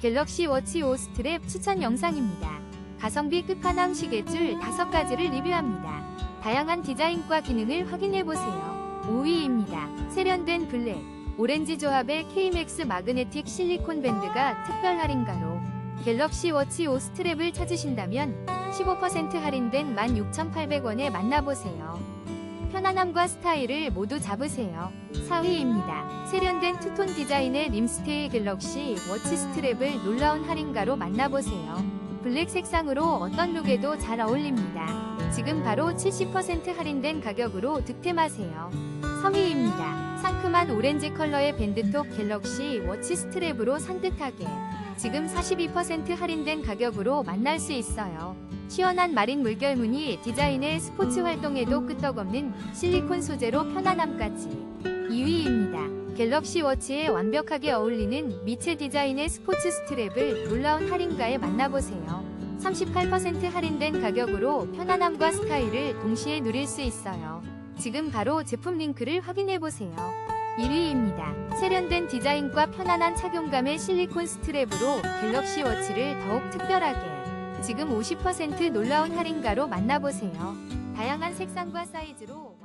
갤럭시 워치 5 스트랩 추천 영상입니다. 가성비 끝판왕 시계줄 5가지를 리뷰합니다. 다양한 디자인과 기능을 확인해보세요. 5위입니다. 세련된 블랙, 오렌지 조합의 KMX 마그네틱 실리콘 밴드가 특별 할인가로 갤럭시 워치 5 스트랩을 찾으신다면 15% 할인된 16,800원에 만나보세요. 편안함과 스타일을 모두 잡으세요. 4위입니다. 세련된 투톤 디자인의 림스테이 갤럭시 워치 스트랩을 놀라운 할인가로 만나보세요. 블랙 색상으로 어떤 룩에도 잘 어울립니다. 지금 바로 70% 할인된 가격으로 득템하세요. 3위입니다. 상큼한 오렌지 컬러의 밴드톡 갤럭시 워치 스트랩으로 산뜻하게 지금 42% 할인된 가격으로 만날 수 있어요. 시원한 마린 물결 무늬 디자인의 스포츠 활동에도 끄떡없는 실리콘 소재로 편안함까지 2위입니다. 갤럭시 워치에 완벽하게 어울리는 미체 디자인의 스포츠 스트랩을 놀라운 할인가에 만나보세요. 38% 할인된 가격으로 편안함과 스타일을 동시에 누릴 수 있어요. 지금 바로 제품 링크를 확인해보세요. 1위입니다. 세련된 디자인과 편안한 착용감의 실리콘 스트랩으로 갤럭시 워치를 더욱 특별하게 지금 50% 놀라운 할인가로 만나보세요. 다양한 색상과 사이즈로